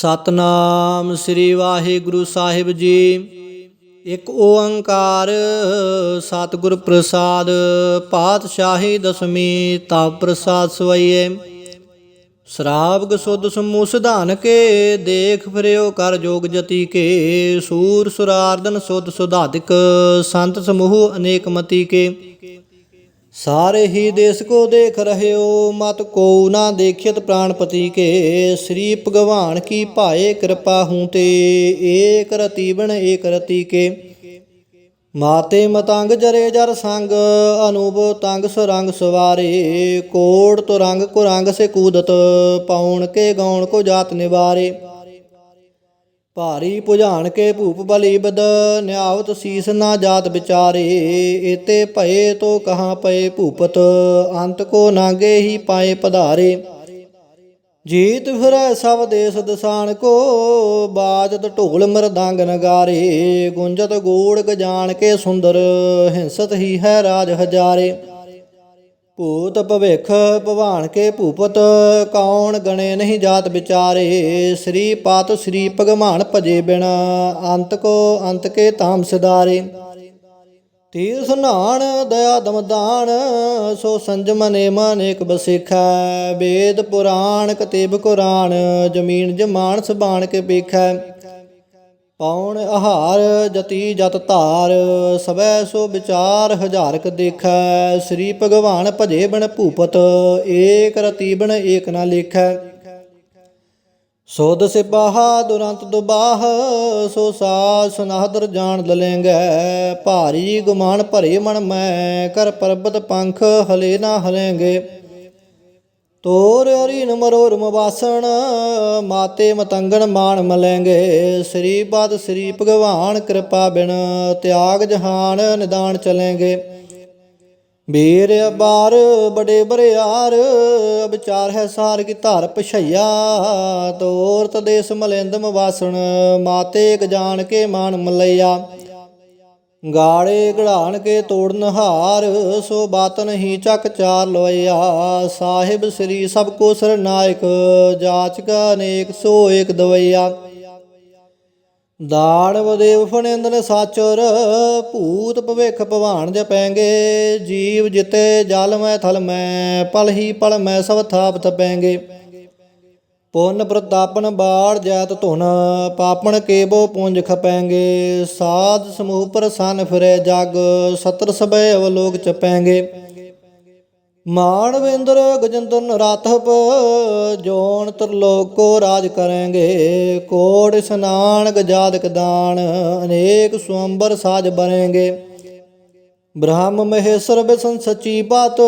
ਸਤਨਾਮ ਸ੍ਰੀ ਵਾਹਿਗੁਰੂ ਸਾਹਿਬ ਜੀ। ਇੱਕ ਓੰਕਾਰ ਸਤਿਗੁਰ ਪ੍ਰਸਾਦ ਪਾਤਸ਼ਾਹੀ ਦਸਮੀ ਤਾਪ ਪ੍ਰਸਾਦ ਸਵਈਏ। ਸ਼ਰਾਵਗ ਸੁਧ ਸਮੂਹ ਸਿਧਾਨ ਕੇ, ਦੇਖ ਫਿਰਿਓ ਕਰ ਜੋਗ ਜਤੀ ਕੇ। ਸੂਰ ਸੁਰਾਰਦਨ ਸੁਧ ਸੁਧਾਦਿਕ ਸੰਤ ਸਮੂਹ ਅਨੇਕ ਮਤੀ ਕੇ। ਸਾਰੇ ਹੀ ਦੇਸ ਕੋ ਦੇਖ ਰਹਿਓ ਮਤ ਕੋ ਨਾ ਦੇਖਿਤ ਪ੍ਰਾਣਪਤੀ ਕੇ। ਸ੍ਰੀ ਭਗਵਾਨ ਕੀ ਭਾਏ ਕਿਰਪਾ ਹੂੰ ਤੇ ਏਕ ਰਤੀ ਬਣ ਏਕ ਰਤੀ ਕੇ। ਮਾਤੇ ਮਤੰਗ ਜਰੇ ਜਰ ਸੰਗ, ਅਨੂਪ ਤੰਗ ਸਰੰਗ ਸਵਾਰੇ। ਕੋੜ ਤੁਰੰਗ ਰੰਗ ਰੰਗ ਸੇ ਕੂਦਤ, ਪਾਉਣ ਕੇ ਗਾਉਣ ਕੋ ਜਾਤ ਨਿਵਾਰੇ। ਭਾਰੀ ਪੁਝਾਨ ਕੇ ਭੂਪ ਬਲੀ ਬਦ ਨਿਆਵਤ ਸੀਸ ਨਾ ਜਾਤ ਵਿਚਾਰੇ, ਏਤੇ ਭਏ ਤੋ ਕਹਾਂ ਪਏ ਭੂਪਤ, ਅੰਤ ਕੋ ਨਾਗੇ ਹੀ ਪਾਏ ਪਧਾਰੇ। ਜੀਤ ਫਿਰੈ ਸਭ ਦੇਸ ਦਸਾਨ ਕੋ, ਬਾਜਤ ਢੋਲ ਮਰਦੰਗ ਨਗਾਰੇ, ਗੁੰਜਤ ਗੋੜ ਗਜਾਨ ਕੇ ਸੁੰਦਰ, ਹਿੰਸਤ ਹੀ ਹੈ ਰਾਜ ਹਜਾਰੇ। ਭੂਤ ਭਵਿਖ ਭਵਾਨ ਕੇ ਭੂਪਤ, ਕੌਣ ਗਣੇ ਨਹੀਂ ਜਾਤ ਵਿਚਾਰੇ? ਸ੍ਰੀ ਪਾਤ ਸ੍ਰੀ ਭਗਵਾਨ ਭਜੇ ਬਿਨ, ਅੰਤ ਕੋ ਅੰਤ ਕੇ ਤਾਮ ਸਿਦਾਰੇ ਤੀਰਥ ਸੁਨਾਣ ਦਇਆ ਦਮਦਾਨ, ਸੋ ਸੰਜਮ ਨੇਮ ਅਨੇਕ ਬਸਿਖਾ। ਵੇਦ ਪੁਰਾਣ ਕਤੇਬ ਕੁਰਾਨ, ਜਮੀਨ ਜਮਾਨ ਸਬਾਣ ਕੇ ਪੇਖੈ। ਪੌਣ ਆਹਾਰ ਜਤੀ ਜਤ ਧਾਰ, ਸਵੈ ਸੋ ਵਿਚਾਰ ਹਜ਼ਾਰਕ ਦੇਖੈ। ਸ੍ਰੀ ਭਗਵਾਨ ਭਜੇ ਬਣ ਭੂਪਤ, ਏਕ ਰਤੀ ਬਣ ਏਕ ਨਾ ਲੇਖੈ। ਸੋਦ ਸਿਪਾਹਾ ਦੁਰੰਤ ਦੁਬਾਹ, ਸੋ ਸਾਜ ਸੁਨਾਦਰ ਜਾਣ ਲਲੇਂਗੇ। ਭਾਰੀ ਗੁਮਾਨ ਭਰੇ ਮਨ ਮੈਂ, ਕਰ ਪਰਬਤ ਪੰਖ ਹਲੇ ਨਾ ਹਲੇਂਗੇ। ਤੋਰ ਅਰੀਨ ਮਰੋਰਮ ਵਾਸਣ ਮਾਤੇ ਮਤੰਗਣ ਮਾਣ ਮਲੇਂਗੇ। ਸ੍ਰੀ ਪਦ ਸ੍ਰੀ ਭਗਵਾਨ ਕਿਰਪਾ ਬਿਨ ਤਿਆਗ ਜਹਾਨ ਨਿਦਾਨ ਚਲੇਂਗੇ। ਵੀਰ ਅਬਾਰ ਬੜੇ ਬਰਿਆਰ ਵਿਚਾਰ ਹੈ ਸਾਰ ਕੀ ਧਰ ਪਛਈਆ ਤੋਰ ਤਦੇਸ ਮਲਿੰਦਮ ਵਾਸਣ ਮਾਤੇ ਕ ਜਾਣ ਕੇ ਮਾਨ ਮਲਈਆ। ਗਾੜੇ ਗੜਾਣ ਕੇ ਤੋੜਨ ਹਾਰ, ਸੋ ਬਾਤਨ ਹੀ ਚੱਕ ਚਾਰ ਲੋਇਆ ਸਾਹਿਬ ਸ੍ਰੀ ਸਭ ਕੋ ਸਰਨਾਇਕ ਜਾਚਕ ਅਨੇਕ ਸੋ ਏਕ ਦਵਈਆ। ਦਾਨਵ ਦੇਵ ਫਣਿੰਦਨ ਸਾਚਰ, ਭੂਤ ਭਵਿਖ ਭਵਾਨ ਜਪੈਂਗੇ ਜੀਵ ਜਿਤੇ ਜਲ ਮੈਂ ਥਲ ਮੈਂ, ਪਲ ਹੀ ਪਲ ਮੈਂ ਸਭ ਥਾਪ ਤਪੈਂਗੇ ਪੁੰਨ ਪ੍ਰਤਾਪਨ ਬਾੜ ਜੈਤ ਧੁਨ, ਪਾਪਣ ਕੇਬੋ ਪੁੰਜ ਖਪੈਂਗੇ। ਸਾਧ ਸਮੂਹ ਪ੍ਰਸੰਨ ਫਿਰੇ ਜਗ, ਸਤਰ ਸਭੈ ਅਵਲੋਕ ਚਪੈਂਗੇ। ਮਾਨਵਿੰਦਰ ਗਜੰਦਰ ਰਾਤਪ, ਜੋਨ ਤਰਲੋਕ ਕੋ ਰਾਜ ਕਰਾਂਗੇ। ਕੋੜ ਸਨਾਨ ਗਜਾਦਕ ਦਾਨ, ਅਨੇਕ ਸੁਅੰਬਰ ਸਾਜ ਬਰੇਂਗੇ। ਬ੍ਰਹਮ ਮਹੇਸ਼ਰ ਬਿਸਨ ਸੱਚੀ ਬਾਤ,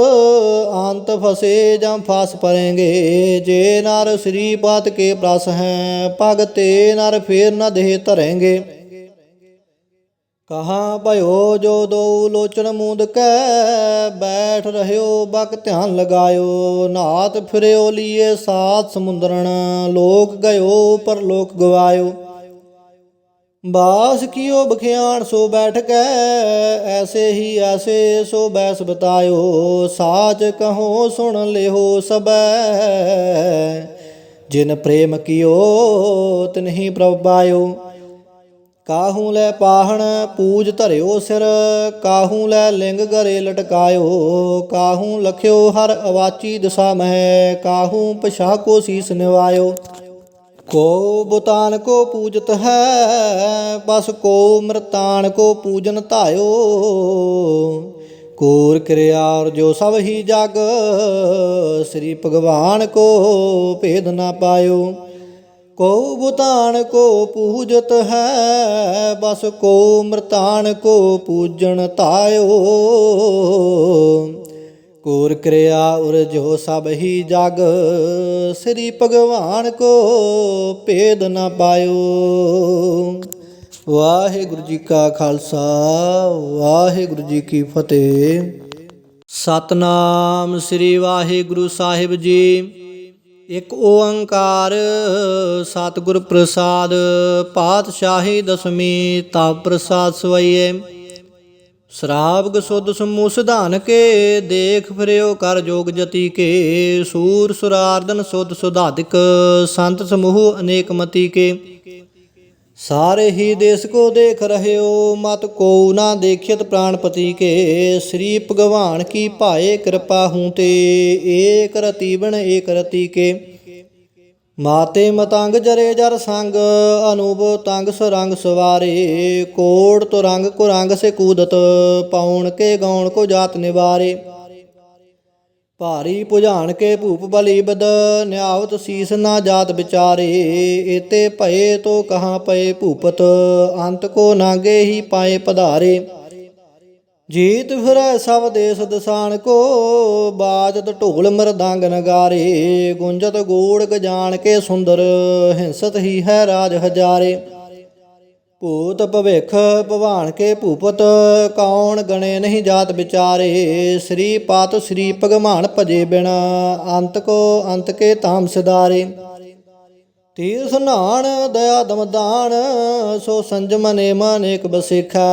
ਅੰਤ ਫਸੇ ਜਾਂ ਫਾਸ ਪਰੇਂਗੇ। ਜੇ ਨਰ ਸ੍ਰੀ ਬਾਤ ਕੇ ਪ੍ਰਸ ਹੈ, ਭਗਤੇ ਨਰ ਫੇਰ ਨ ਦੇਹ ਧਰੇਂਗੇ। ਕਹਾ ਭਇਓ ਜੋ ਦੋ ਲੋਚਨ ਮੂੰਦ ਕੈ, ਬੈਠ ਰਹਿਓ, ਬਕ ਧਿਆਨ ਲਗਾਇਓ। ਨਾਤ ਫਿਰਿਓ ਲੀਏ ਸਾਤ ਸਮੁੰਦਰਣ, ਲੋਕ ਗਇਓ ਪਰ ਲੋਕ ਗਵਾਇਓ। ਬਾਸ ਕੀਓ ਬਖਿਆਣ ਸੋ ਬੈਠ ਕੈ ਐਸੇ ਹੀ ਐਸੇ ਸੋ ਬੈਸ ਬਤਾਇਓ, ਸਾਚ ਕਹੋ ਸੁਣ ਲਿਓ ਸਬੈ ਜਿਨ ਪ੍ਰੇਮ ਕੀਓ ਤਿਨਹੀ ਪ੍ਰਭ ਪਾਇਓ। ਕਾਹੂ ਲੈ ਪਾਹਣ ਪੂਜ ਧਰਿਓ ਸਿਰ, ਕਾਹੂ ਲੈ ਲਿੰਗ ਘਰੇ ਲਟਕਾਇਓ। ਕਾਹੂ ਲਖਿਓ ਹਰ ਅਵਾਚੀ ਦਸਾ ਮਹਿ, ਕਾਹੂ ਪਛਾ ਕੋ ਸੀਸ ਨਿਵਾਇਓ। ਕੋ ਬੁਤਾਨ ਕੋ ਪੂਜਤ ਹੈ, ਬਸ ਕੋ ਮਰਤਾਨ ਕੋ ਪੂਜਨ ਧਾਇਓ। ਕੋਰ ਕਿਰਿਆ ਔਰ ਜੋ ਸਭ ਹੀ ਜਗ, ਸ੍ਰੀ ਭਗਵਾਨ ਕੋ ਭੇਦ ਨਾ ਪਾਇਓ। ਕੋ ਬੁਤਾਨ ਕੋ ਪੂਜਤ ਹੈ, ਬਸ ਕੋ ਮਰਤਾਨ ਕੋ ਪੂਜਨ ਧਾਇਓ। ਕੋਰ ਕਿਰਿਆ ਉਰ ਜੋ ਸਭ ਹੀ ਜਗ। ਸ੍ਰੀ ਭਗਵਾਨ ਕੋ ਭੇਦ ਨਾ ਪਾਇਓ। ਵਾਹਿਗੁਰੂ ਜੀ ਕਾ ਖਾਲਸਾ, ਵਾਹਿਗੁਰੂ ਜੀ ਕੀ ਫਤਿਹ। ਸਤਨਾਮ ਸ੍ਰੀ ਵਾਹਿਗੁਰੂ ਸਾਹਿਬ ਜੀ। ਇੱਕ ਓੰਕਾਰ ਸਤਿਗੁਰ ਪ੍ਰਸਾਦ, ਪਾਤਸ਼ਾਹੀ ਦਸਮੀ ਤਾਪ ਪ੍ਰਸਾਦ ਸਵਈਏ। ਸ਼ਰਾਬ ਸੁਧ ਸਮੂਹ ਸਿਧਾਨ ਕੇ, ਦੇਖ ਫਰਿਓ ਕਰ ਜੋਗ ਜਤੀ ਕੇ, ਸੂਰ ਸੁਰਾਰਦਨ ਸੁਧ ਸੁਧਾਦਿਕ ਸੰਤ ਸਮੂਹ ਅਨੇਕ ਮਤੀ ਕੇ। ਸਾਰੇ ਹੀ ਦੇਸ ਕੋ ਦੇਖ ਰਹਿਓ, ਮਤ ਕੋ ਨਾ ਦੇਖਿਤ ਪ੍ਰਾਣਪਤੀ ਕੇ। ਸ੍ਰੀ ਭਗਵਾਨ ਕੀ ਭਾਏ ਕਿਰਪਾ ਹੂੰ ਤੇ, ਏਕ ਰਤੀ ਬਣ ਏਕ ਰਤੀ ਕੇ। ਮਾਤੇ ਮਤੰਗ ਜਰੇ ਜਰ ਸੰਗ, ਅਨੂਪ ਤੰਗ ਸਰੰਗ ਸਵਾਰੇ। ਕੋੜ ਤੁਰੰਗ ਕੋ ਰੰਗ ਸੇ ਕੂਦਤ, ਪਾਉਣ ਕੇ ਗਾਉਣ ਕੋ ਜਾਤ ਨਿਵਾਰੇ। ਭਾਰੀ ਪੁਝਾਨ ਕੇ ਭੂਪ ਬਲੀ ਬਦ, ਨਿਆਵਤ ਸੀਸ ਨਾ ਜਾਤ ਵਿਚਾਰੇ। ਇਤੇ ਭਏ ਤੋ ਕਹਾਂ ਪਏ ਭੂਪਤ, ਅੰਤ ਕੋ ਨਾਗੇ ਹੀ ਪਾਏ ਪਧਾਰੇ। ਜੀਤ ਫਿਰੈ ਸਭ ਦੇਸ ਦਸਾਨ ਕੋ, ਬਾਜਤ ਢੋਲ ਮਰਦੰਗ ਨਗਾਰੇ, ਗੁੰਜਤ ਗੋੜ ਗਜਾਨ ਕੇ ਸੁੰਦਰ, ਹਿੰਸਤ ਹੀ ਹੈ ਰਾਜ ਹਜਾਰੇ। ਭੂਤ ਭਵਿਖ ਭਵਾਨ ਕੇ ਭੂਪਤ, ਕੌਣ ਗਣੇ ਨਹੀਂ ਜਾਤ ਵਿਚਾਰੇ। ਸ੍ਰੀ ਪਾਤ ਸ੍ਰੀ ਭਗਵਾਨ ਭਜੇ ਬਿਨ, ਅੰਤ ਕੋ ਅੰਤ ਕੇ ਤਾਮ ਸਿਦਾਰੇ ਤੀਰਥ ਨਾਣ ਦਇਆ ਦਮਦਾਨ, ਸੋ ਸੰਜਮ ਨੇਮ ਅਨੇਕ ਬਸਿਖਾ।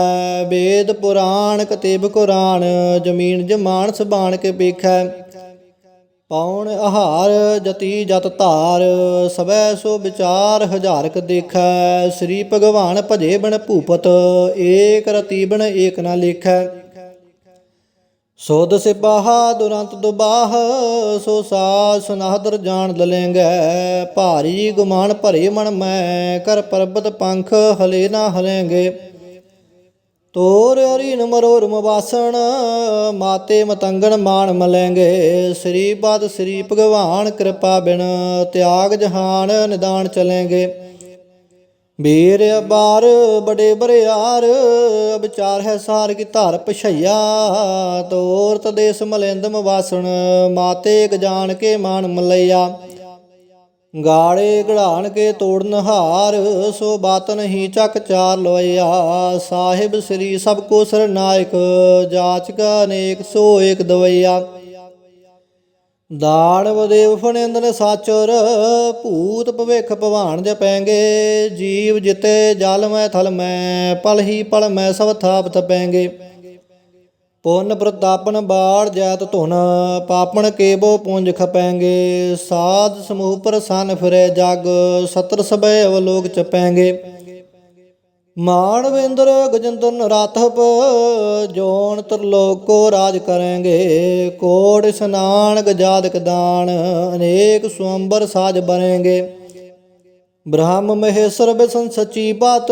ਵੇਦ ਪੁਰਾਣ ਕਤੇਬ ਕੁਰਾਨ, ਜਮੀਨ ਜਮਾਨ ਸਬਾਣ ਕੇ ਪੇਖੈ। ਪਾਉਣ ਆਹਾਰ ਜਤੀ ਜਤ ਧਾਰ, ਸਵੈ ਸੋ ਵਿਚਾਰ ਹਜ਼ਾਰਕ ਦੇਖੈ। ਸ੍ਰੀ ਭਗਵਾਨ ਭਜੇ ਬਣ ਭੂਪਤ, ਏਕ ਰਤੀ ਬਣ ਏਕ ਨਾ ਲੇਖੈ। ਸੋਧ ਸਿਪਾਹਾ ਦੁਰੰਤ ਦੁਬਾਹ, ਸੋ ਸਾਜ ਸੁਨਾਦਰ ਜਾਣ ਦਲੇਂਗੇ ਭਾਰੀ ਗੁਮਾਨ ਭਰੇ ਮਨ ਮੈਂ, ਕਰ ਪਰਬਤ ਪੰਖ ਹਲੇ ਨਾ ਹਲੇਂਗੇ। ਤੋਰ ਅਰੀਨ ਮਰੋਰ ਮਵਾਸਣ, ਮਾਤੇ ਮਤੰਗਣ ਮਾਣ ਮਲੇਂਗੇ। ਸ੍ਰੀ ਪਦ ਸ੍ਰੀ ਭਗਵਾਨ ਕਿਰਪਾ ਬਿਨ, ਤਿਆਗ ਜਹਾਨ ਨਿਦਾਨ ਚਲੇਂਗੇ। ਬੇਰ ਅਬਾਰ ਬੜੇ ਬਰਿਆਰ ਵਿਚਾਰ ਹੈ ਸਾਰ ਕੀ ਧਰ ਪਛਈਆ ਤੋਰਤ ਤਦੇਸ ਮਲਿੰਦਮ ਵਾਸਣ, ਮਾਤੇ ਗਜਾਨ ਕੇ ਮਾਨ ਮਲਈਆ। ਗਾੜੇ ਗੜਾਣ ਕੇ ਤੋੜਨ ਹਾਰ ਸੋ ਬਾਤਨ ਹੀ ਚੱਕ ਚਾਰ ਲੋਇਆ ਸਾਹਿਬ ਸ੍ਰੀ ਸਭ ਕੋ ਸਰਨਾਇਕ ਜਾਚਕ ਅਨੇਕ ਸੋ ਏਕ ਦਵਈਆ। ਦਾਨਵ ਦੇਵ ਫਣਿੰਦਨ ਸਾਚਰ, ਭੂਤ ਭਵਿਖ ਭਵਾਨ ਜਪੈਂਗੇ ਜੀਵ ਜਿਤੇ ਜਲ ਮੈਂ ਥਲ ਮੈਂ, ਪਲ ਹੀ ਪਲ ਮੈਂ ਸਭ ਥਾਪ ਤਪੈਂਗੇ ਪੁੰਨ ਪ੍ਰਤਾਪਨ ਬਾੜ ਜੈਤ ਧੁਨ, ਪਾਪਣ ਕੇਬੋ ਪੁੰਜ ਖਪੈਂਗੇ ਸਾਧ ਸਮੂਹ ਪ੍ਰਸੰਨ ਫਿਰੇ ਜਗ, ਸਤਰ ਸਭੈ ਅਵਲੋਕ ਚਪੈਂਗੇ ਮਾਨਵਿੰਦਰ ਗਜਿੰਦਰ ਰਾਤਪ, ਜੋਨ ਤਰਲੋਕ ਰਾਜ ਕਰਾਂਗੇ। ਕੋੜ ਇਸਨਾਨ ਗਜਾਦਕ ਦਾਨ, ਅਨੇਕ ਸੁਅੰਬਰ ਸਾਜ ਬਰੇਂਗੇ। ਬ੍ਰਹਮ ਮਹੇਸ਼ਰ ਬਿਸਨ ਸੱਚੀ ਬਾਤ,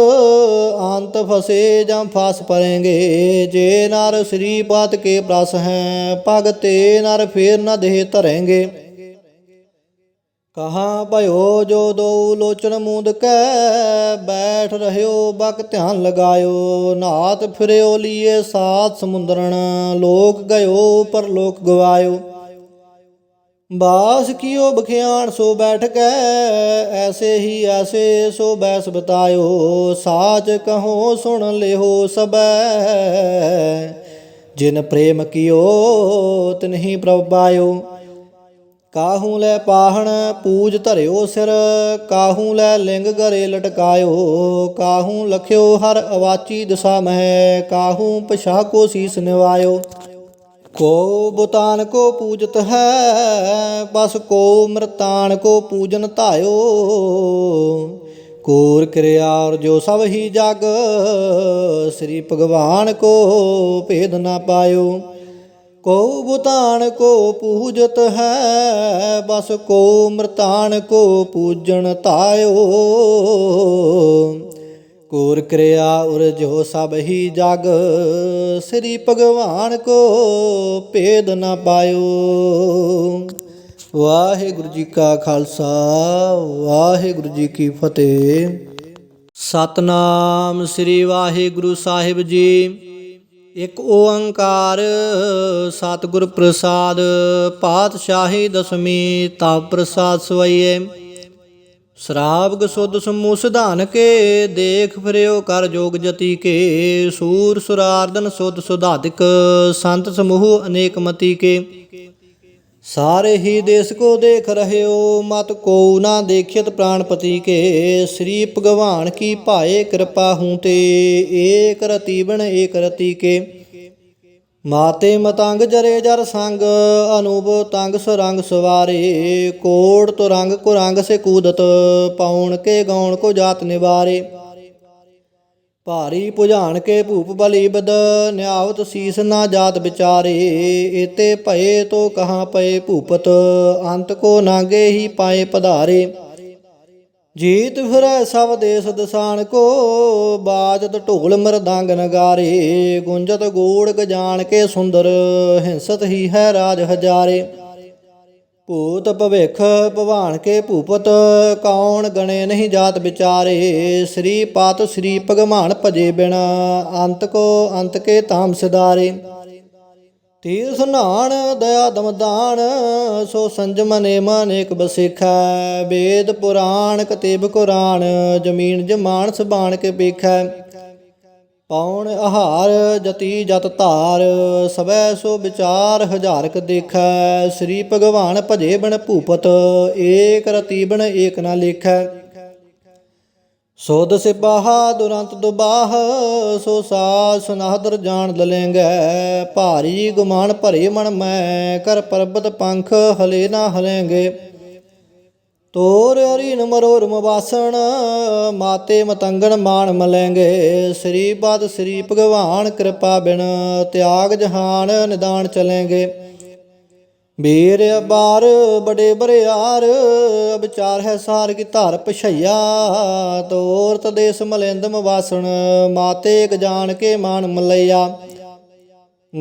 ਅੰਤ ਫਸੇ ਜਾਂ ਫਾਸ ਪਰੇਂਗੇ। ਜੇ ਨਰ ਸ੍ਰੀ ਬਾਤ ਕੇ ਪ੍ਰਸ ਹੈ, ਭਗਤੇ ਨਰ ਫੇਰ ਨ ਦੇਹ ਧਰੇਂਗੇ। ਕਹਾ ਭਇਓ ਜੋ ਦੋ ਲੋਚਨ ਮੂੰਦ ਕੈ, ਬੈਠ ਰਹਿਓ ਬਕ ਧਿਆਨ ਲਗਾਇਓ ਨਾਤ ਫਿਰਿਓ ਲੀਏ ਸਾਤ ਸਮੁੰਦਰਣ, ਲੋਕ ਗਇਓ ਪਰ ਲੋਕ ਗਵਾਇਓ। ਬਾਸ ਕੀਓ ਬਖਿਆਣ ਸੋ ਬੈਠ ਕੈ, ਐਸੇ ਹੀ ਐਸੇ ਸੋ ਬੈਸ ਬਤਾਇਓ, ਸਾਚ ਕਹੋ ਸੁਣ ਲਿਓ ਸਬੈ। ਜਿਨ ਪ੍ਰੇਮ ਕੀਓ, ਤਿਨਹੀ ਪ੍ਰਭ ਪਾਇਓ। ਕਾਹੂ ਲੈ ਪਾਹਣ ਪੂਜ ਧਰਿਓ ਸਿਰ, ਕਾਹੂ ਲੈ ਲਿੰਗ ਘਰੇ ਲਟਕਾਇਓ, ਕਾਹੂ ਲਖਿਓ ਹਰ ਅਵਾਚੀ ਦਸਾ ਮਹਿ, ਕਾਹੂ ਪਛਾ ਕੋ ਸੀਸ ਨਿਵਾਇਓ। ਕੋ ਬੁਤਾਨ ਕੋ ਪੂਜਤ ਹੈ, ਬਸ ਕੋ ਮਰਤਾਨ ਕੋ ਪੂਜਨ ਧਾਇਓ। ਕੋਰ ਕਿਰਿਆ ਔਰ ਜੋ ਸਭ ਹੀ ਜਗ, ਸ੍ਰੀ ਭਗਵਾਨ ਕੋ ਭੇਦ ਨਾ ਪਾਇਓ। ਕੋ ਬੁਤਾਨ ਕੋ ਪੂਜਤ ਹੈ, ਬਸ ਕੋ ਮਰਤਾਨ ਕੋ ਪੂਜਣ ਤਾਇਓ। ਕੋਰ ਕਿਰਿਆ ਉਰ ਸਭ ਹੀ ਜਗ, ਸ੍ਰੀ ਭਗਵਾਨ ਕੋ ਭੇਦ ਨਾ ਪਾਇਓ। ਵਾਹਿਗੁਰੂ ਜੀ ਕਾ ਖਾਲਸਾ, ਵਾਹਿਗੁਰੂ ਜੀ ਕੀ ਫਤਿਹ। ਸਤਨਾਮ ਸ੍ਰੀ ਵਾਹਿਗੁਰੂ ਸਾਹਿਬ ਜੀ। ਇਕ ਓੰਕਾਰ, ਸਤਿਗੁਰ ਪ੍ਰਸਾਦ, ਪਾਤਸ਼ਾਹੀ ਦਸਮੀ ਤਾ ਪ੍ਰਸਾਦ ਸਵਈਏ। ਸ਼ਰਾਬ ਸੁਧ ਸਮੂਹ ਸਿਧਾਨ ਕੇ, ਦੇਖ ਫਿਰਿਓ ਕਰ ਜੋਗ ਜਤੀ ਕੇ। ਸੂਰ ਸੁਰਾਰਦਨ ਸੁਧ ਸੁਧਾਦਿਕ ਸੰਤ ਸਮੂਹ ਅਨੇਕ ਮਤੀ ਕੇ। ਸਾਰੇ ਹੀ ਦੇਸ ਕੋ ਦੇਖ ਰਹਿਓ, ਮਤ ਕੋ ਨਾ ਦੇਖਿਤ ਪ੍ਰਾਣਪਤੀ ਕੇ। ਸ੍ਰੀ ਭਗਵਾਨ ਕੀ ਭਾਏ ਕਿਰਪਾ ਹੂੰ ਤੇ, ਏਕ ਰਤੀ ਬਣ ਏਕ ਰਤੀ ਕੇ। ਮਾਤੇ ਮਤੰਗ ਜਰੇ ਜਰ ਸੰਗ, ਅਨੂਪ ਤੰਗ ਸਰੰਗ ਸਵਾਰੇ। ਕੋੜ ਤੁਰੰਗ ਰੰਗ ਰੰਗ ਸੇ ਕੂਦਤ ਪਾਉਣ ਕੇ ਗਾਉਣ ਕੋ ਜਾਤ ਨਿਵਾਰੇ। ਭਾਰੀ ਪੁਝਾਨ ਕੇ ਭੂਪ ਬਲੀ ਬਦ, ਨਿਆਵਤ ਸੀਸ ਨਾ ਜਾਤ ਵਿਚਾਰੇ। ਇਤੇ ਭਏ ਤੋ ਕਹਾਂ ਪਏ ਭੂਪਤ, ਅੰਤ ਕੋ ਨਾਗੇ ਹੀ ਪਾਏ ਪਧਾਰੇ। ਜੀਤ ਫਿਰੈ ਸਭ ਦੇਸ ਦਸਾਨ ਕੋ, ਬਾਜਤ ਢੋਲ ਮਰਦੰਗ ਨਗਾਰੇ। ਗੁੰਜਤ ਗੋੜ ਗਜਾਨ ਕੇ ਸੁੰਦਰ, ਹਿੰਸਤ ਹੀ ਹੈ ਰਾਜ ਹਜਾਰੇ। ਭੂਤ ਭਵਿਖ ਭਵਾਨ ਕੇ ਭੂਪਤ, ਕੌਣ ਗਣੇ ਨਹੀਂ ਜਾਤ ਵਿਚਾਰੇ? ਸ੍ਰੀ ਪਾਤ ਸ੍ਰੀ ਭਗਵਾਨ ਭਜੇ ਬਿਨ, ਅੰਤ ਕੋ ਅੰਤ ਕੇ ਤਾਮ ਸਿਦਾਰੇ ਤੀਰਥ ਨਾਣ ਦਇਆ ਦਮਦਾਨ ਸੋ ਸੰਜਮ ਨੇਮ ਅਨੇਕ ਬਸਿਖੈ। ਵੇਦ ਪੁਰਾਣ ਕਤੇਬ ਕੁਰਾਨ, ਜਮੀਨ ਜਮਾਨ ਸਬਾਣ ਕੇ ਪੇਖੈ। ਪੌਣ ਆਹਾਰ ਜਤੀ ਜਤ ਧਾਰ, ਸਵੈ ਸੋ ਵਿਚਾਰ ਹਜ਼ਾਰਕ ਦੇਖੈ, ਸ੍ਰੀ ਭਗਵਾਨ ਭਜੇ ਬਣ ਭੂਪਤ, ਏਕ ਰਤੀ ਬਣ ਏਕ ਨਾ ਲੇਖੈ। ਸੋਦ ਸਿਪਾਹਾ ਦੁਰੰਤ ਦੁਬਾਹ, ਸੋ ਸਾਸ ਸੁਨਾਦਰ ਜਾਣ ਲਲੇਂਗੈ। ਭਾਰੀ ਗੁਮਾਨ ਭਰੇ ਮਨ ਮੈਂ ਕਰ ਪਰਬਤ ਪੰਖ ਹਲੇ ਨਾ ਹਲੇਂਗੇ। ਤੋਰ ਅਰੀਨ ਮਰੋਰਮ ਵਾਸਣ ਮਾਤੇ ਮਤੰਗਣ ਮਾਣ ਮਲੇਂਗੇ। ਸ੍ਰੀ ਬਦ ਸ੍ਰੀ ਭਗਵਾਨ ਕਿਰਪਾ ਬਿਨ ਤਿਆਗ ਜਹਾਨ ਨਿਦਾਨ ਚਲੇਂਗੇ। ਬੀਰ ਅਬਾਰ ਬੜੇ ਬਰਿਆਰ ਵਿਚਾਰ ਹੈ ਸਾਰ ਕੀ ਧਾਰ ਪਛਈਆ ਤੋਰ ਤਦੇਸ ਮਲਿੰਦਮ ਵਾਸਣ ਮਾਤੇ ਗਜਾਨ ਕੇ ਮਾਨ ਮਲਈਆ।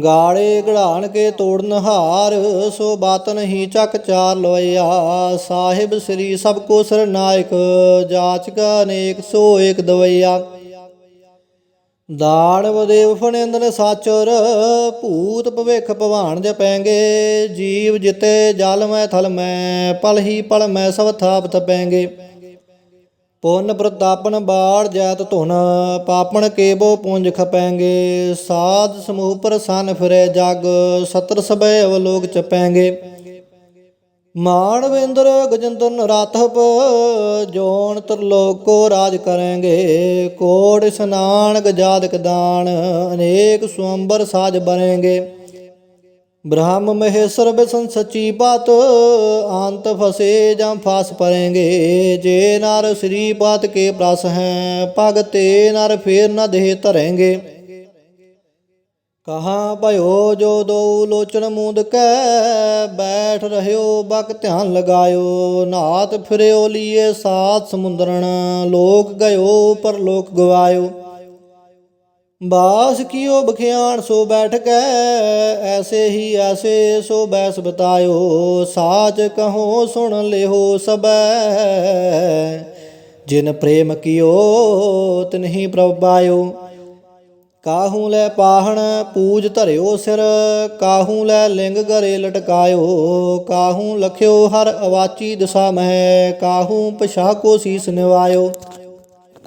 ਗਾੜੇ ਗੜਾਣ ਕੇ ਤੋੜਨ ਹਾਰ, ਸੋ ਬਾਤ ਨਹੀਂ ਚੱਕ ਚਾਰ ਲੋਇਆ ਸਾਹਿਬ ਸ੍ਰੀ ਸਭ ਕੋ ਸਰਨਾਇਕ ਜਾਚਕ ਅਨੇਕ ਸੋ ਏਕ ਦਵਈਆ। ਦਾਨਵ ਦੇਵ ਫਣਿੰਦਨ ਸਾਚਰ, ਭੂਤ ਭਵਿਖ ਭਵਾਨ ਜਪੈਂਗੇ ਜੀਵ ਜਿਤੇ ਜਲ ਮੈਂ ਥਲ ਮੈਂ, ਪਲ ਹੀ ਪਲ ਮੈਂ ਸਭ ਥਾਪ ਤਪੈਂਗੇ ਪੁੰਨ ਪ੍ਰਤਾਪਨ ਬਾੜ ਜੈਤ ਧੁਨ, ਪਾਪਣ ਕੇਬੋ ਪੁੰਜ ਖਪੈਂਗੇ। ਸਾਧ ਸਮੂਹ ਪ੍ਰਸੰਨ ਫਿਰੇ ਜਗ, ਸਤਰ ਸਭੈ ਅਵਲੋਕ ਚਪੈਂਗੇ। ਮਾਨਵਿੰਦਰ ਗਜਿੰਦਰ ਨਰਾਤਪ ਜੋਨ ਤਰਲੋਕ ਕੋ ਰਾਜ ਕਰਾਂਗੇ। ਕੋੜ ਸਨਾਨ ਗਜਾਦਕ ਦਾਨ, ਅਨੇਕ ਸੁਅੰਬਰ ਸਾਜ ਬਣेंगे ਬ੍ਰਹਮ ਮਹੇਸ਼ਰ ਬਿਸਨ ਸਚੀ ਬਾਤ ਆਂਤ ਫਸੇ ਜਾਂ ਫਾਸ ਪਰेंगे ਜੇ ਨਰ ਸ੍ਰੀ ਪਾਤ ਕੇ ਪ੍ਰਸ ਹੈ ਭਗਤੇ ਨਰ ਫੇਰ ਨ ਦੇਹ ਧਰेंगे ਕਹਾ ਭਇਓ ਜੋ ਦੋ ਲੋਚਨ ਮੂੰਦ ਕੈ, ਬੈਠ ਰਹਿਓ ਬਕ ਧਿਆਨ ਲਗਾਇਓ। ਨਾਤ ਫਿਰਿਓ ਲੀਏ ਸਾਤ ਸਮੁੰਦਰਣ, ਲੋਕ ਗਇਓ ਪਰ ਲੋਕ ਗਵਾਇਓ। ਬਾਸ ਕੀਓ ਬਖਿਆਣ ਸੋ ਬੈਠ ਕੈ ਐਸੇ ਹੀ ਐਸੇ ਸੋ ਬੈਸ ਬਤਾਇਓ, ਸਾਚ ਕਹੋ ਸੁਣ ਲਿਓ ਸਬੈ ਜਿਨ ਪ੍ਰੇਮ ਕੀਓ ਤਿਨਹੀ ਪ੍ਰਭ ਪਾਇਓ। ਕਾਹੂ ਲੈ ਪਾਹਣ ਪੂਜ ਧਰਿਓ ਸਿਰ, ਕਾਹੂ ਲੈ ਲਿੰਗ ਗਰੇ ਲਟਕਾਇਓ। ਕਾਹੂ ਲਖਿਓ ਹਰ ਅਵਾਚੀ ਦਸ਼ਾ ਮਹਿ, ਕਾਹੂ ਪਛਾ ਕੋ ਸੀਸ ਨਿਵਾਇਓ।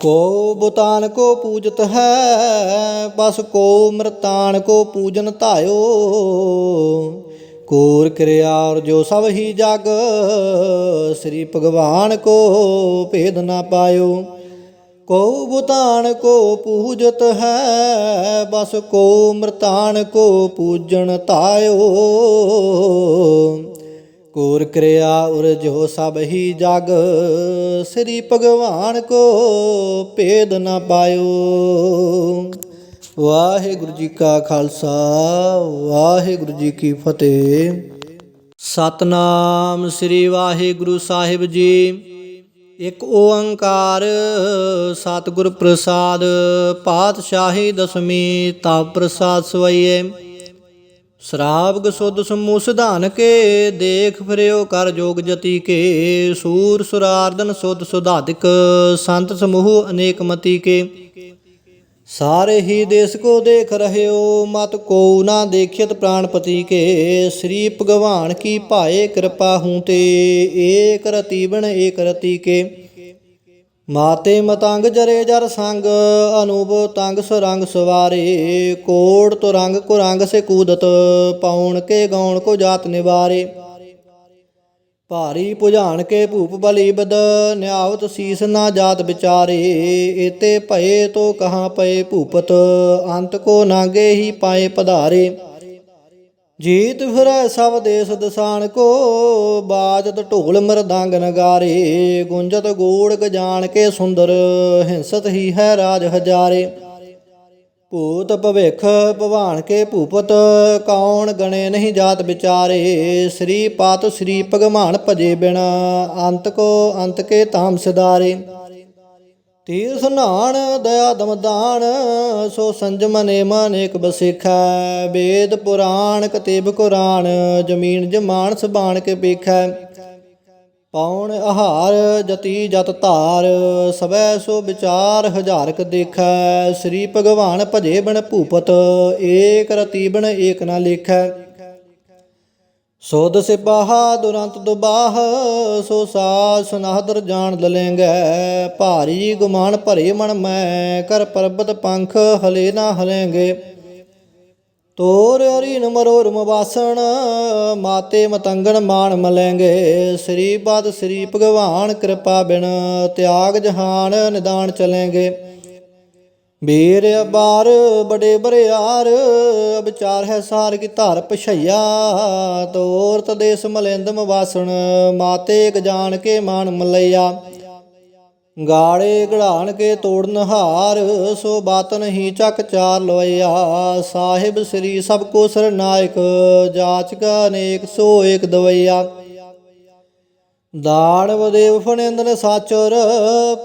ਕੋ ਬੁਤਾਨ ਕੋ ਪੂਜਤ ਹੈ, ਬਸ ਕੋ ਮਰਤਾਨ ਕੋ ਪੂਜਨ ਧਾਇਓ। ਕੋਰ ਕਿਰਿਆ ਔਰ ਜੋ ਸਭ ਹੀ ਜਗ, ਸ੍ਰੀ ਭਗਵਾਨ ਕੋ ਭੇਦ ਨਾ ਪਾਇਓ। ਕੋ ਬੁਤਾਨ ਕੋ ਪੂਜਤ ਹੈ, ਬਸ ਕੋ ਮਰਤਾਨ ਕੋ ਪੂਜਣ ਧਾਇਓ। ਕੋਰ ਕਰਿਆ ਉਰ ਜੋ ਸਭ ਹੀ ਜਗ। ਸ੍ਰੀ ਭਗਵਾਨ ਕੋ ਭੇਦ ਨਾ ਪਾਇਓ। ਵਾਹਿਗੁਰੂ ਜੀ ਕਾ ਖਾਲਸਾ, ਵਾਹਿਗੁਰੂ ਜੀ ਕੀ ਫਤਿਹ। ਸਤਨਾਮ ਸ੍ਰੀ ਵਾਹਿਗੁਰੂ ਸਾਹਿਬ ਜੀ। ਇੱਕ ਓੰਕਾਰ ਸਤਿਗੁਰ ਪ੍ਰਸਾਦ, ਪਾਤਸ਼ਾਹੀ ਦਸਮੀ ਤਾ ਪ੍ਰਸਾਦ ਸਵਈਏ। ਸ਼ਰਾਬ ਗਸੁੱਧ ਸਮੂਹ ਸਿਧਾਨ ਕੇ, ਦੇਖ ਫਿਰਿਓ ਕਰ ਜੋਗ ਜਤੀ ਕੇ। ਸੂਰ ਸੁਰਾਰਦਨ ਸੁਧ ਸੁਧਾਦਿਕ ਸੰਤ ਸਮੂਹ ਅਨੇਕ ਮਤੀ ਕੇ। ਸਾਰੇ ਹੀ ਦੇਸ ਕੋ ਦੇਖ ਰਹਿਓ, ਮਤ ਕੋ ਨਾ ਦੇਖਿਤ ਪ੍ਰਾਣਪਤੀ ਕੇ। ਸ੍ਰੀ ਭਗਵਾਨ ਕੀ ਭਾਏ ਕਿਰਪਾ ਹੂੰ ਤੇ, ਏਕ ਰਤੀ ਬਣ ਏਕ ਰਤੀ ਕੇ। ਮਾਤੇ ਮਤੰਗ ਜਰੇ ਜਰ ਸੰਗ, ਅਨੂਪ ਤੰਗ ਸਰੰਗ ਸਵਾਰੇ। ਕੋੜ ਤੁਰੰਗ ਕੋ ਰੰਗ ਸੇ ਕੂਦਤ, ਪਾਉਣ ਕੇ ਗਾਉਣ ਕੋ ਜਾਤ ਨਿਵਾਰੇ। ਭਾਰੀ ਪੁਝਾਣ ਕੇ ਭੂਪ ਬਲੀ ਬਦ, ਨਿਆਵਤ ਸੀਸ ਨਾ ਜਾਤ ਵਿਚਾਰੇ। ਇਤੇ ਭਏ ਤੋ ਕਹਾਂ ਪਏ ਭੂਪਤ, ਅੰਤ ਕੋ ਨਾਗੇ ਹੀ ਪਾਏ ਪਧਾਰੇ। ਜੀਤ ਫਿਰੈ ਸਭ ਦੇਸ ਦਸਾਨ ਕੋ, ਬਾਜਤ ਢੋਲ ਮਰਦੰਗ ਨਗਾਰੇ, ਗੁੰਜਤ ਗੂੜ ਗਜਾਨ ਕੇ ਸੁੰਦਰ, ਹਿੰਸਤ ਹੀ ਹੈ ਰਾਜ ਹਜਾਰੇ। ਭੂਤ ਭਵਿਖ ਭਵਾਨ ਕੇ ਭੂਪਤ, ਕੌਣ ਗਣੇ ਨਹੀਂ ਜਾਤ ਵਿਚਾਰੇ। ਸ੍ਰੀ ਪਾਤ ਸ੍ਰੀ ਭਗਵਾਨ ਭਜੇ ਬਿਨ, ਅੰਤ ਕੋ ਅੰਤ ਕੇ ਤਾਮ ਸਿਦਾਰੇ ਤੀਰ ਸੁਨਾਣ ਦਇਆ ਦਮਦਾਨ, ਸੋ ਸੰਜਮ ਨੇਮ ਅਨੇਕ ਬਸਿਖੈ। ਵੇਦ ਪੁਰਾਣ, ਕਤੇਬ ਕੁਰਾਨ, ਜਮੀਨ ਜਮਾਨ ਸਬਾਣ ਕੇ ਪੇਖੈ। ਪੌਣ ਆਹਾਰ, ਜਤੀ ਜਤ ਧਾਰ, ਸਵੈ ਸੋ ਵਿਚਾਰ ਹਜ਼ਾਰਕ ਦੇਖੈ। ਸ੍ਰੀ ਭਗਵਾਨ ਭਜੇ ਬਣ ਭੂਪਤ, ਏਕ ਰਤੀ ਏਕ ਨਾ ਲੇਖੈ। ਸੋਧ ਸਿਪਾਹਾ ਦੁਰੰਤ ਦੁਬਾਹ, ਸੋ ਸਾਜ ਸੁਨਾਦਰ ਜਾਣ ਦਲੇਂਗੈ ਭਾਰੀ ਗੁਮਾਨ ਭਰੇ ਮਨ ਮੈਂ, ਕਰ ਪਰਬਤ ਪੰਖ ਹਲੇ ਨਾ ਹਲੇਂਗੇ। ਤੋਰ ਹਰੀਨ ਮਰੋਰ ਮਵਾਸਣ, ਮਾਤੇ ਮਤੰਗਣ ਮਾਨ ਮਲੇਂਗੇ। ਸ੍ਰੀ ਪਦ ਸ੍ਰੀ ਭਗਵਾਨ ਕਿਰਪਾ ਬਿਨ, ਤਿਆਗ ਜਹਾਨ ਨਿਦਾਨ ਚਲੇਂਗੇ। ਬੇਰ ਅਬਾਰ ਬੜੇ ਬਰਿਆਰ ਵਿਚਾਰ ਹੈ ਸਾਰ ਕੀ ਧਾਰ ਪਛਈਆ ਤੋਰਤ ਤਦੇਸ ਮਲਿੰਦਮ ਵਾਸਣ, ਮਾਤੇ ਗਜਾਨ ਕੇ ਮਾਨ ਮਲਈਆ। ਗਾੜੇ ਗੜਾਣ ਕੇ ਤੋੜਨ ਹਾਰ, ਸੋ ਬਾਤਨ ਹੀ ਚੱਕ ਚਾਰ ਲਵਈਆ। ਸਾਹਿਬ ਸ੍ਰੀ ਸਭ ਕੋ ਸਰਨਾਇਕ ਜਾਚਕ ਅਨੇਕ ਸੋ ਏਕ ਦਵਈਆ। ਦਾਨਵ ਦੇਵ ਫਣਿੰਦਰ ਸਾਚਰ,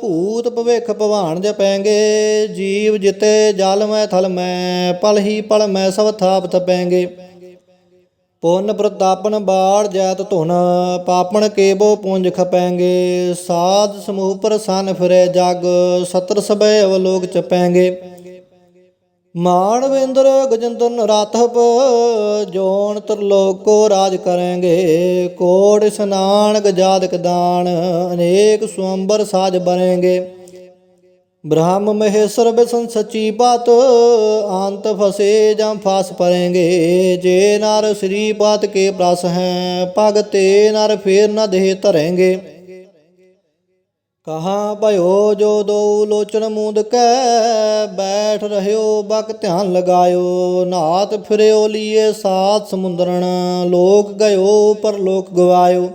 ਭੂਤ ਭਵਿਖ ਭਵਾਨ ਜਪੈਂਗੇ, ਜੀਵ ਜਿਤੇ ਜਲ ਮੈਂ ਥਲ ਮੈਂ, ਪਲ ਹੀ ਪਲ ਮੈਂ ਸਭ ਥਾਪ ਤਪੈਂਗੇ ਪੁੰਨ ਪ੍ਰਤਾਪਨ ਬਾੜ ਜੈਤ ਧੁਨ, ਪਾਪਣ ਕੇਬੋ ਪੁੰਜ ਖਪੈਂਗੇ। ਸਾਧ ਸਮੂਹ ਪ੍ਰਸੰਨ ਫਿਰੇ ਜਗ, ਸਤਰ ਸਭੈ ਅਵਲੋਕ ਚਪੈਂਗੇ। ਮਾਨਵਿੰਦਰ ਗਜਿੰਦਰ ਨਰਾਤਪ ਜੋਨ ਤਰਲੋਕੋ ਰਾਜ ਕਰਾਂਗੇ। ਕੋੜ ਸਨਾਨ ਗਜਾਦਕ ਦਾਨ, ਅਨੇਕ ਸੁਅੰਬਰ ਸਾਜ ਬਨेंगे ਬ੍ਰਹਮ ਮਹੇਸ਼ਰ ਬਿਸਨ ਸੱਚੀ ਬਾਤ ਆੰਤ ਫਸੇ ਜਾਂ ਫਾਸ ਪਰेंगे ਜੇ ਨਰ ਸ੍ਰੀ ਪਾਤ ਕੇ ਪ੍ਰਸ ਹੈ, ਭਗਤੇ ਨਰ ਫੇਰ ਨਾ ਦੇਹ ਧਰेंगे ਕਹਾ ਭਇਓ ਜੋ ਦੋ ਲੋਚਨ ਮੂੰਦ ਕੈ, ਬੈਠ ਰਹਿਓ ਬਕ ਧਿਆਨ ਲਗਾਇਓ, ਨਾਤ ਫਿਰਿਓ ਲੀਏ ਸਾਤ ਸਮੁੰਦਰਣ, ਲੋਕ ਗਇਓ ਪਰ ਲੋਕ ਗਵਾਇਓ।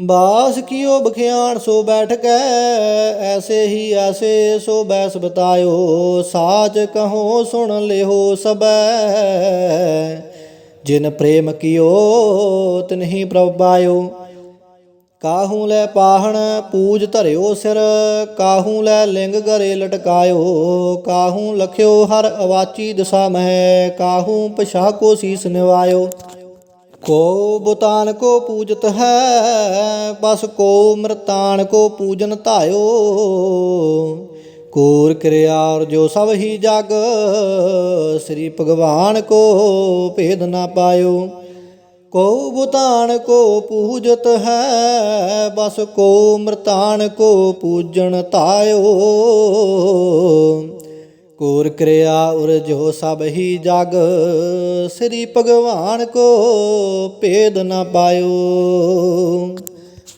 ਬਾਸ ਕੀਓ ਬਖਿਆਣ ਸੋ ਬੈਠ ਕੈ, ਐਸੇ ਹੀ ਐਸੇ ਸੋ ਬੈਸ ਬਤਾਇਓ, ਸਾਚ ਕਹੋ ਸੁਣ ਲਿਓ ਸਬੈ। ਜਿਨ ਪ੍ਰੇਮ ਕੀਓ, ਤਿਨਹੀ ਪ੍ਰਭ ਪਾਇਓ। ਕਾਹੂ ਲੈ ਪਾਹਣ ਪੂਜ ਧਰਿਓ ਸਿਰ, ਕਾਹੂ ਲੈ ਲਿੰਗ ਘਰੇ ਲਟਕਾਇਓ, ਕਾਹੂ ਲਖਿਓ ਹਰ ਅਵਾਚੀ ਦਸ਼ਾ ਮਹਿ, ਕਾਹੂ ਪਛਾ ਕੋ ਸੀਸ ਨਿਵਾਇਓ। ਕੋ ਬੁਤਾਨ ਕੋ ਪੂਜਤ ਹੈ, ਬਸ ਕੋ ਮਰਤਾਨ ਕੋ ਪੂਜਨ ਧਾਇਓ। ਕੋਰ ਕਿਰਿਆ ਔਰ ਜੋ ਸਭ ਹੀ ਜਗ, ਸ੍ਰੀ ਭਗਵਾਨ ਕੋ ਭੇਦ ਨਾ ਪਾਇਓ। ਕੋ ਬੁਤਾਨ ਕੋ ਪੂਜਤ ਹੈ, ਬਸ ਕੋ ਮਰਤਾਨ ਕੋ ਪੂਜਣ ਤਾਇਓ। ਕੋਰ ਕਰਿਆ ਉਰ ਜੋ ਸਭ ਹੀ ਜਗ, ਸ੍ਰੀ ਭਗਵਾਨ ਕੋ ਭੇਦ ਨਾ ਪਾਇਓ।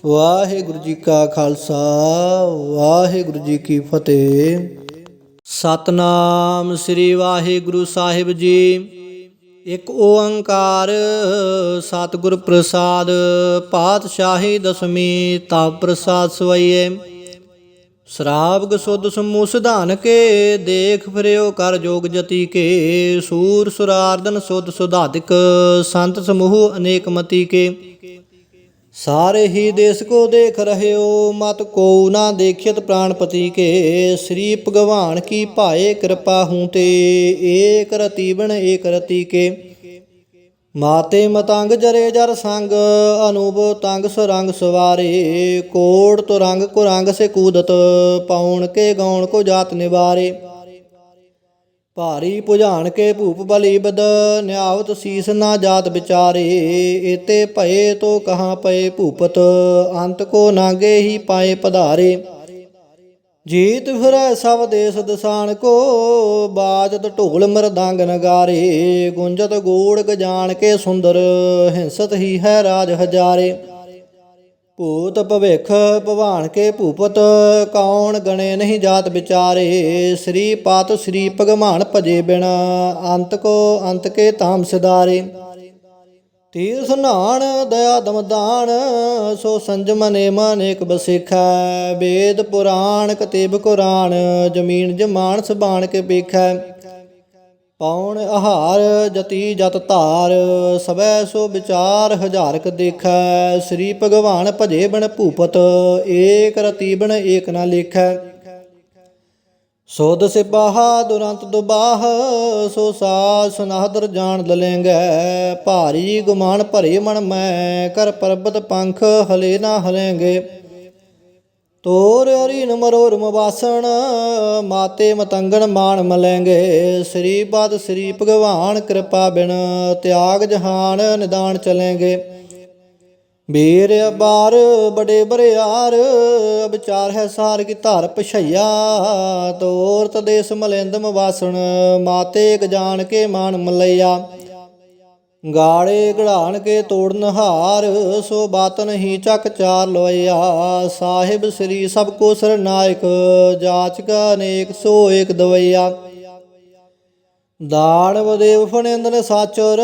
ਵਾਹਿਗੁਰੂ ਜੀ ਕਾ ਖਾਲਸਾ, ਵਾਹਿਗੁਰੂ ਜੀ ਕੀ ਫਤਿਹ। ਸਤਨਾਮ ਸ੍ਰੀ ਵਾਹਿਗੁਰੂ ਸਾਹਿਬ ਜੀ। ਇਕ ਓੰਕਾਰ ਸਤਿਗੁਰ ਪ੍ਰਸਾਦ, ਪਾਤਸ਼ਾਹੀ ਦਸਮੀ ਤਾ ਪ੍ਰਸਾਦ ਸਵਈਏ। ਸ਼ਰਾਬ ਸੁਧ ਸਮੂਹ ਸਿਧਾਨ ਕੇ, ਦੇਖ ਫਿਰਿਓ ਕਰ ਜੋਗ ਜਤੀ ਕੇ। ਸੂਰ ਸੁਰਾਰਦਨ ਸੁਧ ਸੁਧਾਦਿਕ ਸੰਤ ਸਮੂਹ ਅਨੇਕ ਮਤੀ ਕੇ। ਸਾਰੇ ਹੀ ਦੇਸ ਕੋ ਦੇਖ ਰਹਿਓ ਮਤ ਕੋ ਨਾ ਦੇਖਿਤ ਪ੍ਰਾਣਪਤੀ ਕੇ। ਸ੍ਰੀ ਭਗਵਾਨ ਕੀ ਭਾਏ ਕਿਰਪਾ ਹੂੰ ਤੇ ਏਕ ਰਤੀ ਬਣ ਏਕ ਰਤੀ ਕੇ। ਮਾਤੇ ਮਤੰਗ ਜਰੇ ਜਰ ਸੰਗ, ਅਨੂਪ ਤੰਗ ਸਰੰਗ ਸਵਾਰੇ। ਕੋੜ ਤੁਰੰਗ ਕੁਰੰਗ ਸੇ ਕੂਦਤ, ਪਾਉਣ ਕੇ ਗਾਉਣ ਕੋ ਜਾਤ ਨਿਵਾਰੇ। ਭਾਰੀ ਪੁਝਾਨ ਕੇ ਭੂਪ ਬਲੀ ਬਦ, ਨਿਆਵਤ ਸੀਸ ਨਾ ਜਾਤ ਵਿਚਾਰੇ ਇਤੇ ਭਏ ਤੋ ਕਹਾਂ ਪਏ ਭੂਪਤ, ਅੰਤ ਕੋ ਨਾਗੇ ਹੀ ਪਾਏ ਪਧਾਰੇ। ਜੀਤ ਫਿਰੈ ਸਭ ਦੇਸ ਦਸਾਨ ਕੋ, ਬਾਜਤ ਢੋਲ ਮਰਦੰਗ ਨਗਾਰੇ, ਗੁੰਜਤ ਗੋੜ ਗਜਾਨ ਕੇ ਸੁੰਦਰ, ਹਿੰਸਤ ਹੀ ਹੈ ਰਾਜ ਹਜਾਰੇ। ਭੂਤ ਭਵਿਖ ਭਵਾਨ ਕੇ ਭੂਪਤ, ਕੌਣ ਗਣੇ ਨਹੀਂ ਜਾਤ ਵਿਚਾਰੇ? ਸ੍ਰੀ ਪਾਤ ਸ੍ਰੀ ਭਗਵਾਨ ਭਜੇ ਬਿਨ, ਅੰਤ ਕੋ ਅੰਤ ਕੇ ਧਾਮ ਸਿਦਾਰੇ ਤੀਰ ਸੁਨਾਣ ਦਇਆ ਦਮਦਾਨ ਸੋ ਸੰਜਮ ਨੇਮ ਅਨੇਕ ਬਸਿਖੈ। ਵੇਦ ਪੁਰਾਣ ਕਤੇਬ ਕੁਰਾਨ, ਜਮੀਨ ਜਮਾਨ ਸਬਾਣ ਕੇ ਪੇਖੈ। ਪਾਉਣ ਆਹਾਰ ਜਤੀ ਜਤ ਧਾਰ, ਸਵੈ ਸੋ ਵਿਚਾਰ ਹਜ਼ਾਰਕ ਦੇਖੈ। ਸ੍ਰੀ ਭਗਵਾਨ ਭਜੇ ਬਣ ਭੂਪਤ, ਏਕ ਰਤੀ ਬਣ ਏਕ ਨਾ ਲੇਖੈ। ਸੋਦ ਸਿਪਾਹਾ ਦੁਰੰਤ ਦੁਬਾਹ, ਸੋ ਸਾਜ ਸੁਨਾਦਰ ਜਾਣ ਲਲੇਂਗੈ। ਭਾਰੀ ਗੁਮਾਨ ਭਰੇ ਮਨ ਮੈਂ ਕਰ ਪਰਬਤ ਪੰਖ ਹਲੇ ਨਾ ਹਲੇਂਗੇ। ਤੋਰ ਹਰੀ ਨਮਰੋਰ ਮਵਾਸਣ, ਮਾਤੇ ਮਤੰਗਣ ਮਾਨ ਮਲੇਂਗੇ। ਸ੍ਰੀ ਪਦ ਸ੍ਰੀ ਭਗਵਾਨ ਕਿਰਪਾ ਬਿਨ ਤਿਆਗ ਜਹਾਨ ਨਿਦਾਨ ਚਲੇਂਗੇ। ਬੀਰ ਅਬਾਰ ਬੜੇ ਬਰਿਆਰ ਵਿਚਾਰ ਹੈ ਸਾਰ ਕੀ ਧਾਰ ਪਛਈਆ ਤੋਰ ਤਦੇਸ ਮਲੇਂਦਮ ਵਾਸਣ ਮਾਤੇ ਗਜਾਨ ਕੇ ਮਾਨ ਮਲਈਆ। ਗਾੜੇ ਗੜਾਣ ਕੇ ਤੋੜਨ ਹਾਰ, ਸੋ ਬਾਤਨ ਹੀ ਚੱਕ ਚਾਰ ਲੋਇਆ ਸਾਹਿਬ ਸ੍ਰੀ ਸਭ ਕੋ ਸਰਨਾਇਕ ਜਾਚਕ ਅਨੇਕ ਸੋ ਏਕ ਦਵਈਆ। ਦਾਨਵ ਦੇਵ ਫਣਿੰਦਨ ਸਾਚਰ,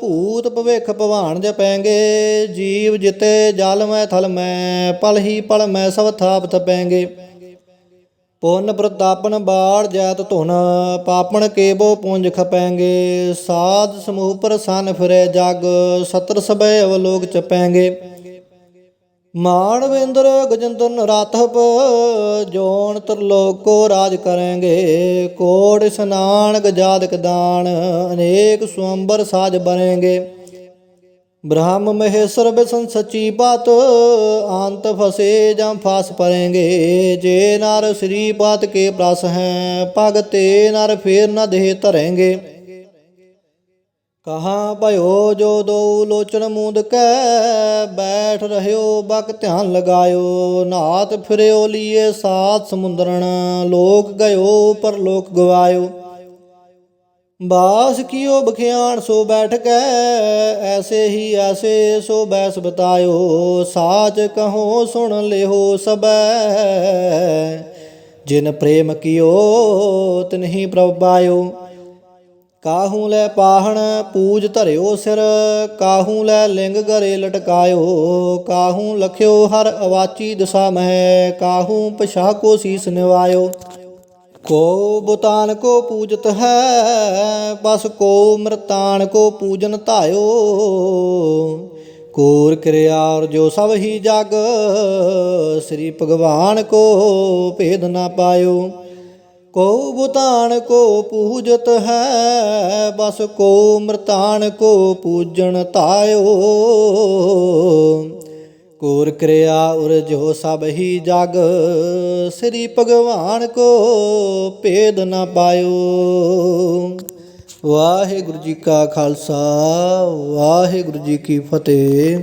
ਭੂਤ ਭਵਿਖ ਭਵਾਨ ਜਪੈਂਗੇ ਜੀਵ ਜਿਤੇ ਜਲ ਮੈਂ ਥਲ ਮੈਂ, ਪਲ ਹੀ ਪਲ ਮੈਂ ਸਭ ਥਾਪ ਤਪੈਂਗੇ ਪੁੰਨ ਪ੍ਰਤਾਪਨ ਬਾੜ ਜੈਤ ਧੁਨ, ਪਾਪਣ ਕੇਬੋ ਪੁੰਜ ਖਪੈਂਗੇ, ਸਾਧ ਸਮੂਹ ਪ੍ਰਸੰਨ ਫਿਰੇ ਜਗ, ਸਤਰ ਸਭੈ ਅਵਲੋਕ ਚਪੈਂਗੇ। ਮਾਨਵਿੰਦਰ ਗਜੰਦਰ ਨਰਾਤਪ ਜੋਨ ਤਰਲੋਕ ਕੋ ਰਾਜ ਕਰਾਂਗੇ। ਕੋੜ ਸਨਾਨ ਗਜਾਦਕ ਦਾਨ, ਅਨੇਕ ਸੁਅੰਬਰ ਸਾਜ ਬਨੇਗੇ ਬ੍ਰਹਮ ਮਹੇਸ਼ਰ ਬਿਸਨ ਸੱਚੀ ਬਾਤ ਆਂਤ ਫਸੇ ਜਾਂ ਫਾਸ ਪਰੇਂਗੇ। ਜੇ ਨਰ ਸ੍ਰੀ ਪਾਤ ਕੇ ਪ੍ਰਸ ਹੈ ਭਗਤੇ ਨਰ ਫੇਰ ਨ ਦੇਹ ਧਰੇਂਗੇ। ਕਹਾਂ ਭਇਓ ਜੋ ਦੋ ਲੋਚਨ ਮੂੰਦ ਕੈ, ਬੈਠ ਰਹਿਓ, ਬਕ ਧਿਆਨ ਲਗਾਇਓ। ਨਾਤ ਫਿਰਿਓ ਲੀਏ ਸਾਤ ਸਮੁੰਦਰਣ, ਲੋਕ ਗਇਓ ਪਰ ਲੋਕ ਗਵਾਇਓ। ਬਾਸ ਕੀਓ ਬਖਿਆਣ ਸੋ ਬੈਠ ਕੈ ਐਸੇ ਹੀ ਐਸੇ ਸੋ ਬੈਸ ਬਤਾਇਓ, ਸਾਚ ਕਹੋ ਸੁਣ ਲਿਓ ਸਬੈ ਜਿਨ ਪ੍ਰੇਮ ਕੀਓ, ਤਿਨਹੀ ਪ੍ਰਭ ਪਾਇਓ ਕਾਹੂ ਲੈ ਪਾਹਣ, ਪੂਜ ਧਰਿਓ ਸਿਰ। ਕਾਹੂ ਲੈ ਲਿੰਗ ਘਰੇ ਲਟਕਾਇਓ। ਕਾਹੂ ਲਖਿਓ ਹਰ ਅਵਾਚੀ ਦਸ਼ਾ ਮਹਿ। ਕਾਹੂ ਪਛਾ ਕੋ ਸੀਸ ਨਿਵਾਇਓ। ਕੋ ਬੁਤਾਨ ਕੋ ਪੂਜਤ ਹੈ, ਬਸ ਕੋ ਮਰਤਾਨ ਕੋ ਪੂਜਨ ਧਾਇਓ। ਕੋਰ ਕਿਰਿਆ ਔਰ ਜੋ ਸਭ ਹੀ ਜਗ, ਸ੍ਰੀ ਭਗਵਾਨ ਕੋ ਭੇਦ ਨਾ ਪਾਇਓ। ਕੋ ਬੁਤਾਨ ਕੋ ਪੂਜਤ ਹੈ, ਬਸ ਕੋ ਮਰਤਾਨ ਕੋ ਪੂਜਣ ਧਾਇਓ। ਕੋਰ ਕਰਿਆ ਉਰ ਜੋ ਸਭ ਹੀ ਜਗ। ਸ੍ਰੀ ਭਗਵਾਨ ਕੋ ਭੇਦ ਨਾ ਪਾਇਓ। ਵਾਹਿਗੁਰੂ ਜੀ ਕਾ ਖਾਲਸਾ, ਵਾਹਿਗੁਰੂ ਜੀ ਕੀ ਫਤਿਹ।